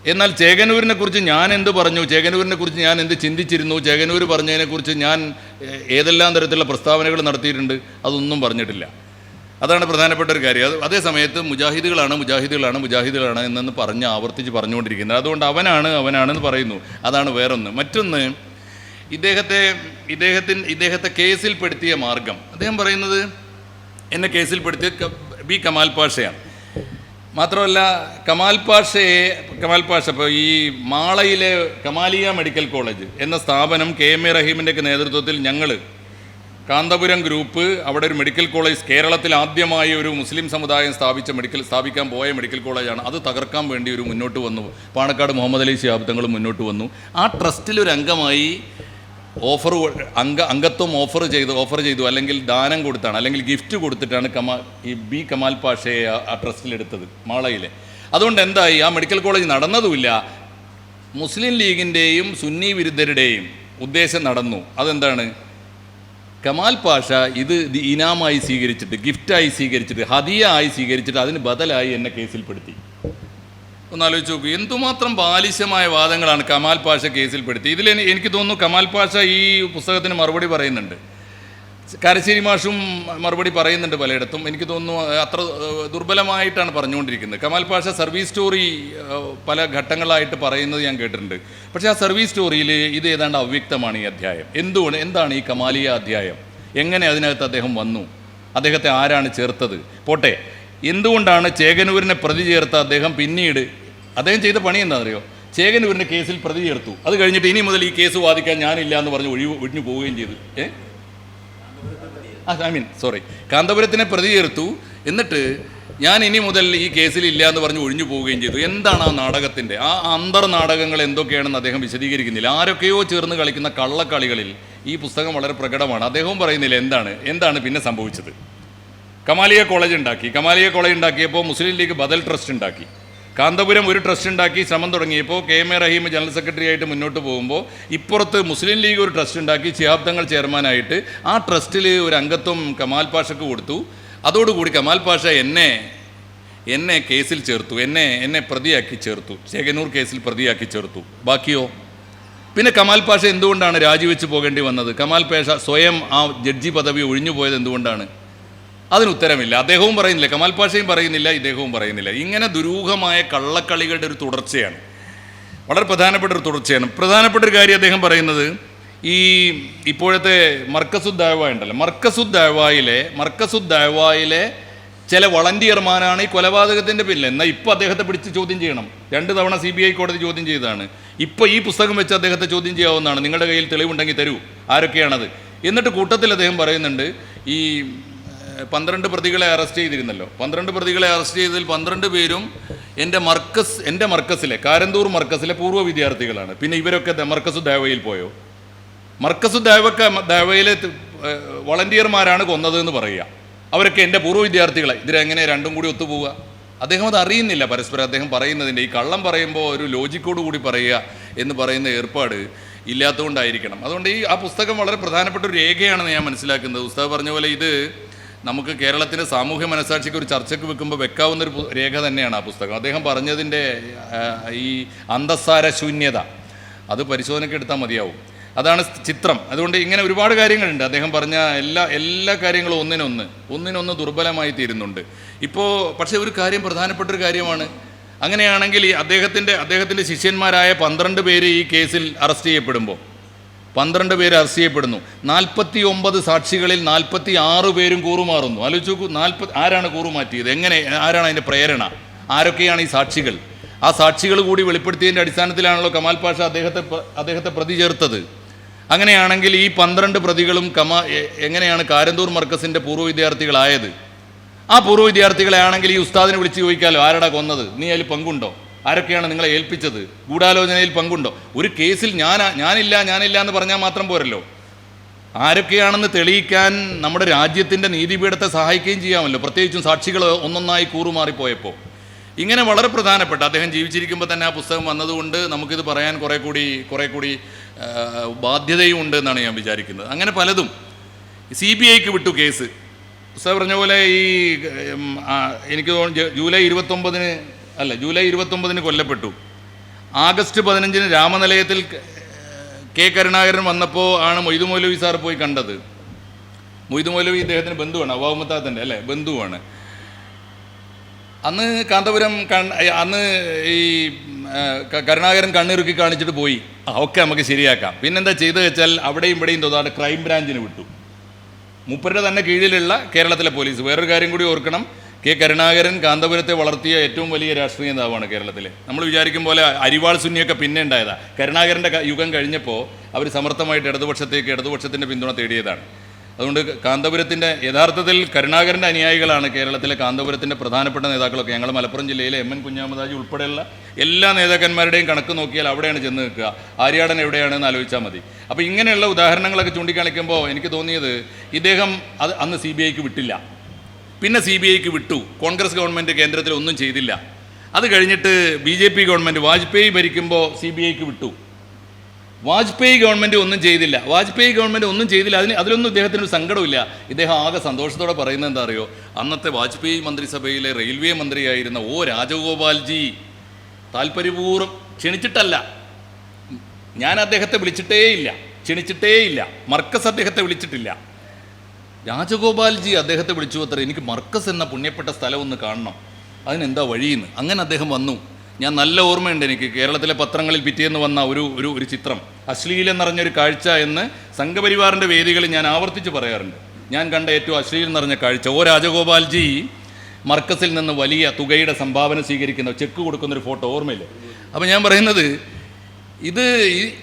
എന്നാൽ ചേകനൂരിനെ കുറിച്ച് ഞാൻ എന്ത് പറഞ്ഞു? ചേകനൂരിനെ കുറിച്ച് ഞാൻ എന്ത് ചിന്തിച്ചിരുന്നു? ചേകനൂർ പറഞ്ഞതിനെക്കുറിച്ച് ഞാൻ ഏതെല്ലാം തരത്തിലുള്ള പ്രസ്താവനകൾ നടത്തിയിട്ടുണ്ട്? അതൊന്നും പറഞ്ഞിട്ടില്ല. അതാണ് പ്രധാനപ്പെട്ട ഒരു കാര്യം. അത് അതേ സമയത്ത് മുജാഹിദുകളാണ് മുജാഹിദുകളാണ് മുജാഹിദുകളാണ് എന്നു പറഞ്ഞ് ആവർത്തിച്ച് പറഞ്ഞുകൊണ്ടിരിക്കുന്നത്. അതുകൊണ്ട് അവനാണ് അവനാണെന്ന് പറയുന്നു. അതാണ് വേറൊന്ന്. മറ്റൊന്ന് ഇദ്ദേഹത്തെ ഇദ്ദേഹത്തിന് ഇദ്ദേഹത്തെ കേസിൽപ്പെടുത്തിയ മാർഗം. അദ്ദേഹം പറയുന്നത് എന്നെ കേസിൽപ്പെടുത്തിയ ബി കമാൽ പാഷയാണ്. മാത്രമല്ല കമാൽ പാഷയെ കമാൽ പാഷ ഇപ്പോൾ ഈ മാളയിലെ കമാലിയ മെഡിക്കൽ കോളേജ് എന്ന സ്ഥാപനം കെ എം എ റഹീമിന്റെയൊക്കെ നേതൃത്വത്തിൽ ഞങ്ങൾ കാന്തപുരം ഗ്രൂപ്പ് അവിടെ ഒരു മെഡിക്കൽ കോളേജ് കേരളത്തിൽ ആദ്യമായി ഒരു മുസ്ലിം സമുദായം സ്ഥാപിച്ച മെഡിക്കൽ സ്ഥാപിക്കാൻ പോയ മെഡിക്കൽ കോളേജാണ്. അത് തകർക്കാൻ വേണ്ടി ഒരു മുന്നോട്ട് വന്നു. പാണക്കാട് മുഹമ്മദ് അലി ശിഹാബ്ദങ്ങൾ മുന്നോട്ട് വന്നു. ആ ട്രസ്റ്റിൽ ഒരു അംഗമായി ഓഫർ അംഗ അംഗത്വം ഓഫർ ചെയ്തു ഓഫർ ചെയ്തു. അല്ലെങ്കിൽ ദാനം കൊടുത്താണ്. അല്ലെങ്കിൽ ഗിഫ്റ്റ് കൊടുത്തിട്ടാണ് കമാൽ ഈ ബി കമാൽ പാഷയെ ആ ട്രസ്റ്റിലെടുത്തത് മാളയിലെ. അതുകൊണ്ട് എന്തായി? ആ മെഡിക്കൽ കോളേജ് നടന്നതുമില്ല. മുസ്ലിം ലീഗിന്റെയും സുന്നി വിരുദ്ധരുടെയും ഉദ്ദേശം നടന്നു. അതെന്താണ്? കമാൽ പാഷ ഇത് ഇനാമായി സ്വീകരിച്ചിട്ട് ഗിഫ്റ്റായി സ്വീകരിച്ചിട്ട് ഹദിയ ആയി സ്വീകരിച്ചിട്ട് അതിന് ബദലായി എന്നെ കേസിൽപ്പെടുത്തി ഒന്നാലോചിച്ച് നോക്കൂ എന്തുമാത്രം ബാലിശമായ വാദങ്ങളാണ് കമാൽ പാഷ കേസിൽപ്പെടുത്തി ഇതിൽ എനി- എനിക്ക് തോന്നുന്നു കമാൽ പാഷ ഈ പുസ്തകത്തിന് മറുപടി പറയുന്നുണ്ട്. കരശ്ശേരി മാഷും മറുപടി പറയുന്നുണ്ട് പലയിടത്തും. എനിക്ക് തോന്നുന്നു അത്ര ദുർബലമായിട്ടാണ് പറഞ്ഞുകൊണ്ടിരിക്കുന്നത്. കമാൽ പാഷ സർവീസ് സ്റ്റോറി പല ഘട്ടങ്ങളായിട്ട് പറയുന്നത് ഞാൻ കേട്ടിട്ടുണ്ട്. പക്ഷേ ആ സർവീസ് സ്റ്റോറിയിൽ ഇത് ഏതാണ്ട് അവ്യക്തമാണ് ഈ അധ്യായം. എന്തുകൊണ്ട് എന്താണ് ഈ കമാലിയ അധ്യായം? എങ്ങനെ അതിനകത്ത് അദ്ദേഹം വന്നു? അദ്ദേഹത്തെ ആരാണ് ചേർത്തത്? പോട്ടെ എന്തുകൊണ്ടാണ് ചേകനൂരിനെ പ്രതി ചേർത്ത അദ്ദേഹം പിന്നീട്? അദ്ദേഹം ചെയ്ത പണി എന്താണെന്നറിയോ ചേകനൂരിന്റെ കേസിൽ പ്രതി ചേർത്തു. അത് കഴിഞ്ഞിട്ട് ഇനി മുതൽ ഈ കേസ് വാദിക്കാൻ ഞാനില്ല എന്ന് പറഞ്ഞ് ഒഴിവ് ഒഴിഞ്ഞു പോവുകയും ചെയ്തു. ഏ? ഐ മീൻ സോറി കാന്തപുരത്തിനെ പ്രതി ചേർത്തു എന്നിട്ട് ഞാൻ ഇനി മുതൽ ഈ കേസിൽ ഇല്ല എന്ന് പറഞ്ഞ് ഒഴിഞ്ഞു പോവുകയും ചെയ്തു. എന്താണ് ആ നാടകത്തിന്റെ? ആ അന്തർ നാടകങ്ങൾ എന്തൊക്കെയാണെന്ന് അദ്ദേഹം വിശദീകരിക്കുന്നില്ല. ആരൊക്കെയോ ചേർന്ന് കളിക്കുന്ന കള്ളക്കളികളിൽ ഈ പുസ്തകം വളരെ പ്രകടമാണ്. അദ്ദേഹവും പറയുന്നില്ല എന്താണ്? എന്താണ് പിന്നെ സംഭവിച്ചത്? കമാലിയ കോളേജ് ഉണ്ടാക്കി. കമാലിയ കോളേജ് ഉണ്ടാക്കിയപ്പോൾ മുസ്ലിം ലീഗ് ബദൽ ട്രസ്റ്റ് ഉണ്ടാക്കി. കാന്തപുരം ഒരു ട്രസ്റ്റ് ഉണ്ടാക്കി ശ്രമം തുടങ്ങിയപ്പോൾ K M A Rahim general secretary ആയിട്ട് മുന്നോട്ട് പോകുമ്പോൾ ഇപ്പുറത്ത് മുസ്ലിം ലീഗ് ഒരു ട്രസ്റ്റ് ഉണ്ടാക്കി ശിഹാബ്ദങ്ങൾ ചെയർമാനായിട്ട് ആ ട്രസ്റ്റിൽ ഒരു അംഗത്വം കമാൽ പാഷക്ക് കൊടുത്തു. അതോടുകൂടി കമാൽ പാഷ എന്നെ എന്നെ കേസിൽ ചേർത്തു. എന്നെ എന്നെ പ്രതിയാക്കി ചേർത്തു. ചേകനൂർ കേസിൽ പ്രതിയാക്കി ചേർത്തു. ബാക്കിയോ? പിന്നെ കമാൽ പാഷ എന്തുകൊണ്ടാണ് രാജിവെച്ച് പോകേണ്ടി വന്നത്? കമാൽ പാഷ സ്വയം ആ ജഡ്ജി പദവി ഒഴിഞ്ഞു പോയത് എന്തുകൊണ്ടാണ്? അതിന് ഉത്തരമില്ല അദ്ദേഹവും പറയുന്നില്ല കമാൽ പാഷയും പറയുന്നില്ല ഇദ്ദേഹവും പറയുന്നില്ല. ഇങ്ങനെ ദുരൂഹമായ കള്ളക്കളികളുടെ ഒരു തുടർച്ചയാണ്. വളരെ പ്രധാനപ്പെട്ട ഒരു തുടർച്ചയാണ്. പ്രധാനപ്പെട്ട ഒരു കാര്യം അദ്ദേഹം പറയുന്നത് ഈ ഇപ്പോഴത്തെ മർക്കസുദ് ദാവ ഉണ്ടല്ലോ. മർക്കസുദ് ദാവായിലെ മർക്കസുദ് ചില വളണ്ടിയർമാരാണ് ഈ കൊലപാതകത്തിന്റെ പിന്നിൽ. എന്നാൽ ഇപ്പോൾ അദ്ദേഹത്തെ പിടിച്ച് ചോദ്യം ചെയ്യണം. രണ്ട് തവണ സി ബി ഐ കോടതി ചോദ്യം ചെയ്തതാണ്. ഇപ്പോൾ ഈ പുസ്തകം വെച്ച് അദ്ദേഹത്തെ ചോദ്യം ചെയ്യാവുന്നതാണ്. നിങ്ങളുടെ കയ്യിൽ തെളിവുണ്ടെങ്കിൽ തരൂ. ആരൊക്കെയാണത്? എന്നിട്ട് കൂട്ടത്തിൽ അദ്ദേഹം പറയുന്നുണ്ട് ഈ പന്ത്രണ്ട് പ്രതികളെ അറസ്റ്റ് ചെയ്തിരുന്നല്ലോ. പന്ത്രണ്ട് പ്രതികളെ അറസ്റ്റ് ചെയ്തതിൽ പന്ത്രണ്ട് പേരും എന്റെ മർക്കസ് എന്റെ മർക്കസിലെ കാരന്തൂർ മർക്കസിലെ പൂർവ വിദ്യാർത്ഥികളാണ്. പിന്നെ ഇവരൊക്കെ മർക്കസു ദേവയിൽ പോയോ? മർക്കസു ദേവക്ക ദേവയിലെ വളണ്ടിയർമാരാണ് കൊന്നതെന്ന് പറയുക. അവരൊക്കെ എന്റെ പൂർവ വിദ്യാർത്ഥികളെ. ഇതിലെങ്ങനെ രണ്ടും കൂടി ഒത്തുപോവുക? അദ്ദേഹം അത് അറിയുന്നില്ല. പരസ്പരം അദ്ദേഹം പറയുന്നതിന്റെ ഈ കള്ളം പറയുമ്പോൾ ഒരു ലോജിക്കോട് കൂടി പറയുക എന്ന് പറയുന്ന ഏർപ്പാട് ഇല്ലാത്തതുകൊണ്ടായിരിക്കണം. അതുകൊണ്ട് ഈ ആ പുസ്തകം വളരെ പ്രധാനപ്പെട്ട ഒരു രേഖയാണെന്ന് ഞാൻ മനസ്സിലാക്കുന്നത്. പുസ്തകം പറഞ്ഞ പോലെ ഇത് നമുക്ക് കേരളത്തിന്റെ സാമൂഹ്യ മനസാക്ഷിക്ക് ഒരു ചർച്ചയ്ക്ക് വെക്കുമ്പോൾ വെക്കാവുന്ന ഒരു രേഖ തന്നെയാണ് ആ പുസ്തകം. അദ്ദേഹം പറഞ്ഞതിന്റെ ഈ അന്തസ്സാര ശൂന്യത അത് പരിശോധനയ്ക്ക് എടുത്താൽ മതിയാവും. അതാണ് ചിത്രം. അതുകൊണ്ട് ഇങ്ങനെ ഒരുപാട് കാര്യങ്ങളുണ്ട്. അദ്ദേഹം പറഞ്ഞ എല്ലാ എല്ലാ കാര്യങ്ങളും ഒന്നിനൊന്ന് ഒന്നിനൊന്ന് ദുർബലമായി തീരുന്നുണ്ട്. ഇപ്പോൾ പക്ഷേ ഒരു കാര്യം പ്രധാനപ്പെട്ട ഒരു കാര്യമാണ്. അങ്ങനെയാണെങ്കിൽ ഈ അദ്ദേഹത്തിന്റെ അദ്ദേഹത്തിന്റെ ശിഷ്യന്മാരായ പന്ത്രണ്ട് പേര് ഈ കേസിൽ അറസ്റ്റ് ചെയ്യപ്പെടുമ്പോൾ പന്ത്രണ്ട് പേര് അറസ്റ്റ് ചെയ്യപ്പെടുന്നു നാൽപ്പത്തി ഒമ്പത് സാക്ഷികളിൽ നാൽപ്പത്തി ആറ് പേരും കൂറുമാറുന്നു. ആലോചിച്ച് നോക്കൂ നാൽപ്പത്തി ആരാണ് കൂറുമാറ്റിയത്? എങ്ങനെ ആരാണ് അതിന്റെ പ്രേരണ? ആരൊക്കെയാണ് ഈ സാക്ഷികൾ? ആ സാക്ഷികൾ കൂടി വെളിപ്പെടുത്തിയതിന്റെ അടിസ്ഥാനത്തിലാണല്ലോ കമാൽ പാഷ അദ്ദേഹത്തെ അദ്ദേഹത്തെ പ്രതി ചേർത്തത്. അങ്ങനെയാണെങ്കിൽ ഈ പന്ത്രണ്ട് പ്രതികളും കമാ എങ്ങനെയാണ് കാരന്തൂർ മർക്കസിന്റെ പൂർവ വിദ്യാർത്ഥികളായത്? ആ പൂർവ വിദ്യാർത്ഥികളെ ആണെങ്കിൽ ഈ ഉസ്താദിനെ വിളിച്ച് ചോദിക്കാമല്ലോ ആരടാ കൊന്നത്? നീ അതിൽ പങ്കുണ്ടോ? ആരൊക്കെയാണ് നിങ്ങളെ ഏൽപ്പിച്ചത്? ഗൂഢാലോചനയിൽ പങ്കുണ്ടോ? ഒരു കേസിൽ ഞാൻ ഞാനില്ല ഞാനില്ല എന്ന് പറഞ്ഞാൽ മാത്രം പോരല്ലോ. ആരൊക്കെയാണെന്ന് തെളിയിക്കാൻ നമ്മുടെ രാജ്യത്തിന്റെ നീതിപീഠത്തെ സഹായിക്കുകയും ചെയ്യാമല്ലോ. പ്രത്യേകിച്ചും സാക്ഷികൾ ഒന്നൊന്നായി കൂറുമാറിപ്പോയപ്പോൾ. ഇങ്ങനെ വളരെ പ്രധാനപ്പെട്ട അദ്ദേഹം ജീവിച്ചിരിക്കുമ്പോൾ തന്നെ ആ പുസ്തകം വന്നതുകൊണ്ട് നമുക്കിത് പറയാൻ കുറേ കൂടി കുറേ കൂടി ബാധ്യതയും ഉണ്ട് എന്നാണ് ഞാൻ വിചാരിക്കുന്നത്. അങ്ങനെ പലതും. സി ബി ഐക്ക് വിട്ടു കേസ്. പുസ്തകം പറഞ്ഞ പോലെ ഈ എനിക്ക് ജൂലൈ ഇരുപത്തൊമ്പതിന് അല്ല ജൂലൈ ഇരുപത്തൊമ്പതിന് കൊല്ലപ്പെട്ടു. ആഗസ്റ്റ് പതിനഞ്ചിന് രാമനിലയത്തിൽ ക- കരുണാകരൻ വന്നപ്പോൾ ആണ് മൊയ്തു മൗലവി സാർ പോയി കണ്ടത്. മൊയ്തു മൗലവി ഇദ്ദേഹത്തിന് ബന്ധുവാണ് അവാമുത്താത്തന്റെ അല്ലേ? ബന്ധുവാണ്. അന്ന് കാന്തപുരം അന്ന് ഈ കരുണാകരൻ കണ്ണിറുക്കി കാണിച്ചിട്ട് പോയി. ആ ഒക്കെ നമുക്ക് ശരിയാക്കാം. പിന്നെന്താ ചെയ്തു വെച്ചാൽ അവിടെയും ഇവിടെയും തോന്നാണ്ട് ക്രൈം ബ്രാഞ്ചിന് വിട്ടു. മുപ്പരുടെ തന്നെ കീഴിലുള്ള കേരളത്തിലെ പോലീസ്. വേറൊരു കാര്യം കൂടി ഓർക്കണം. കെ കരുണാകരൻ കാന്തപുരത്തെ വളർത്തിയ ഏറ്റവും വലിയ രാഷ്ട്രീയ നേതാവാണ് കേരളത്തിലെ. നമ്മൾ വിചാരിക്കും പോലെ അരിവാൾ സുന്നിയൊക്കെ പിന്നെ ഉണ്ടായതാ. കരുണാകരന്റെ യുഗം കഴിഞ്ഞപ്പോൾ അവർ സമർത്ഥമായിട്ട് ഇടതുപക്ഷത്തേക്ക് ഇടതുപക്ഷത്തിന്റെ പിന്തുണ തേടിയതാണ്. അതുകൊണ്ട് കാന്തപുരത്തിന്റെ യഥാർത്ഥത്തിൽ കരുണാകരന്റെ അനുയായികളാണ് കേരളത്തിലെ കാന്തപുരത്തിന്റെ പ്രധാനപ്പെട്ട നേതാക്കളൊക്കെ. ഞങ്ങൾ മലപ്പുറം ജില്ലയിലെ എം എൻ കുഞ്ഞാമതാജി ഉൾപ്പെടെയുള്ള എല്ലാ നേതാക്കന്മാരുടെയും കണക്ക് നോക്കിയാൽ അവിടെയാണ് ചെന്ന് നിൽക്കുക. ആര്യാടൻ എവിടെയാണെന്ന് ആലോചിച്ചാൽ മതി. അപ്പോൾ ഇങ്ങനെയുള്ള ഉദാഹരണങ്ങളൊക്കെ ചൂണ്ടിക്കാണിക്കുമ്പോൾ എനിക്ക് തോന്നിയത് ഇദ്ദേഹം അത് അന്ന് സി ബി ഐക്ക് വിട്ടില്ല. പിന്നെ സി ബി ഐക്ക് വിട്ടു. കോൺഗ്രസ് ഗവൺമെന്റ് കേന്ദ്രത്തിൽ ഒന്നും ചെയ്തില്ല. അത് കഴിഞ്ഞിട്ട് B J P government Vajpayee ഭരിക്കുമ്പോൾ സി ബി ഐക്ക് വിട്ടു. വാജ്പേയി ഗവൺമെന്റ് ഒന്നും ചെയ്തില്ല. വാജ്പേയി ഗവൺമെന്റ് ഒന്നും ചെയ്തില്ല. അതിന് അതിലൊന്നും ഇദ്ദേഹത്തിന് ഒരു സങ്കടമില്ല ഇദ്ദേഹം ആകെ സന്തോഷത്തോടെ പറയുന്നത് എന്താ അറിയോ? അന്നത്തെ വാജ്പേയി മന്ത്രിസഭയിലെ റെയിൽവേ മന്ത്രിയായിരുന്ന ഓ രാജഗോപാൽജി താല്പര്യപൂർവം ക്ഷണിച്ചിട്ടല്ല. ഞാൻ അദ്ദേഹത്തെ വിളിച്ചിട്ടേയില്ല. ക്ഷണിച്ചിട്ടേയില്ല. മർക്കസ് അദ്ദേഹത്തെ വിളിച്ചിട്ടില്ല. രാജഗോപാൽജി അദ്ദേഹത്തെ വിളിച്ചു അത്ര എനിക്ക് മർക്കസ് എന്ന പുണ്യപ്പെട്ട സ്ഥലം ഒന്ന് കാണണം. അതിനെന്താ വഴിയെന്ന്? അങ്ങനെ അദ്ദേഹം വന്നു. ഞാൻ നല്ല ഓർമ്മയുണ്ട് എനിക്ക്. കേരളത്തിലെ പത്രങ്ങളിൽ പിറ്റേന്ന് വന്ന ഒരു ഒരു ഒരു ചിത്രം. അശ്ലീലം നിറഞ്ഞൊരു കാഴ്ച എന്ന് സംഘപരിവാറിന്റെ വേദികളിൽ ഞാൻ ആവർത്തിച്ച് പറയാറുണ്ട്. ഞാൻ കണ്ട ഏറ്റവും അശ്ലീലം നിറഞ്ഞ കാഴ്ച. ഓ രാജഗോപാൽജി മർക്കസിൽ നിന്ന് വലിയ തുകയുടെ സംഭാവന സ്വീകരിക്കുന്ന ചെക്ക് കൊടുക്കുന്ന ഒരു ഫോട്ടോ ഓർമ്മയില്ലേ? അപ്പം ഞാൻ പറയുന്നത് ഇത്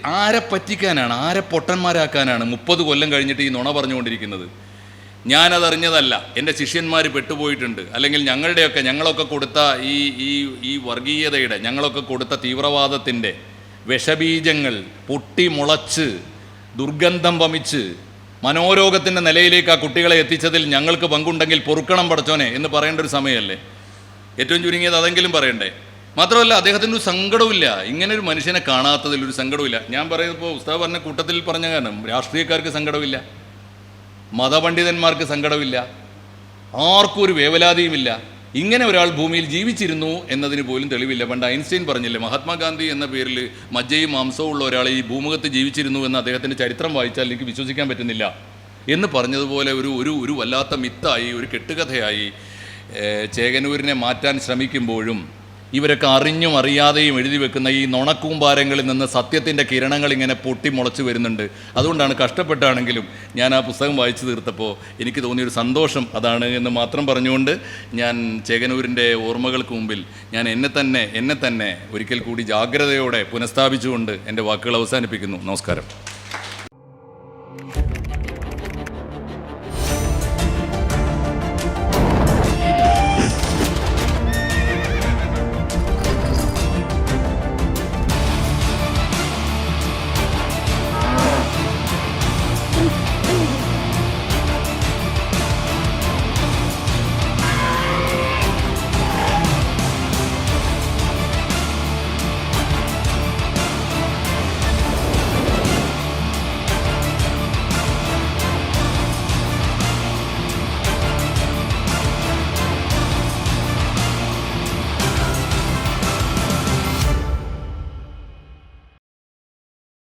ആരെ പറ്റിക്കാനാണ്? ആരെ പൊട്ടന്മാരാക്കാനാണ്? മുപ്പത് കൊല്ലം കഴിഞ്ഞിട്ട് ഈ നുണ പറഞ്ഞുകൊണ്ടിരിക്കുന്നത്. ഞാനതറിഞ്ഞതല്ല. എന്റെ ശിഷ്യന്മാർ പെട്ടുപോയിട്ടുണ്ട്. അല്ലെങ്കിൽ ഞങ്ങളുടെയൊക്കെ ഞങ്ങളൊക്കെ കൊടുത്ത ഈ ഈ ഈ വർഗീയതയുടെ ഞങ്ങളൊക്കെ കൊടുത്ത തീവ്രവാദത്തിന്റെ വിഷബീജങ്ങൾ പൊട്ടി മുളച്ച് ദുർഗന്ധം വമിച്ച് മനോരോഗത്തിന്റെ നിലയിലേക്ക് ആ കുട്ടികളെ എത്തിച്ചതിൽ ഞങ്ങൾക്ക് പങ്കുണ്ടെങ്കിൽ പൊറുക്കണം പടച്ചോനെ എന്ന് പറയേണ്ട ഒരു സമയമല്ലേ? ഏറ്റവും ചുരുങ്ങിയത് അതെങ്കിലും പറയണ്ടേ? മാത്രമല്ല അദ്ദേഹത്തിന് ഒരു സങ്കടമില്ല ഇങ്ങനെ ഒരു മനുഷ്യനെ കാണാത്തതിൽ ഒരു സങ്കടമില്ല ഞാൻ പറയുമ്പോൾ ഉസ്താദ് പറഞ്ഞ കൂട്ടത്തിൽ പറഞ്ഞ കാരണം രാഷ്ട്രീയക്കാർക്ക് സങ്കടമില്ല മതപണ്ഡിതന്മാർക്ക് സങ്കടമില്ല. ആർക്കും ഒരു വേവലാതിയുമില്ല. ഇങ്ങനെ ഒരാൾ ഭൂമിയിൽ ജീവിച്ചിരുന്നു എന്നതിന് പോലും തെളിവില്ല. പണ്ട് ഐൻസ്റ്റൈൻ പറഞ്ഞില്ലേ മഹാത്മാഗാന്ധി എന്ന പേരിൽ മജ്ജയും മാംസവും ഉള്ള ഒരാൾ ഈ ഭൂമുഖത്ത് ജീവിച്ചിരുന്നു എന്ന് അദ്ദേഹത്തിന്റെ ചരിത്രം വായിച്ചാൽ എനിക്ക് വിശ്വസിക്കാൻ പറ്റുന്നില്ല. എന്ന് പറഞ്ഞതുപോലെ ഒരു ഒരു ഒരു വല്ലാത്ത മിത്തായി ഒരു കെട്ടുകഥയായി ചേകനൂരിനെ മാറ്റാൻ ശ്രമിക്കുമ്പോഴും ഇവരൊക്കെ അറിഞ്ഞും അറിയാതെയും എഴുതി വെക്കുന്ന ഈ നുണക്കൂമ്പാരങ്ങളിൽ നിന്ന് സത്യത്തിന്റെ കിരണങ്ങൾ ഇങ്ങനെ പൊട്ടി മുളച്ചു വരുന്നുണ്ട്. അതുകൊണ്ടാണ് കഷ്ടപ്പെട്ടാണെങ്കിലും ഞാൻ ആ പുസ്തകം വായിച്ചു തീർത്തപ്പോൾ എനിക്ക് തോന്നിയൊരു സന്തോഷം അതാണ് എന്ന് മാത്രം പറഞ്ഞുകൊണ്ട് ഞാൻ ചേകനൂരിന്റെ ഓർമ്മകൾക്ക് മുമ്പിൽ ഞാൻ എന്നെ തന്നെ എന്നെ തന്നെ ഒരിക്കൽ കൂടി ജാഗ്രതയോടെ പുനഃസ്ഥാപിച്ചുകൊണ്ട് എന്റെ വാക്കുകൾ അവസാനിപ്പിക്കുന്നു. നമസ്കാരം.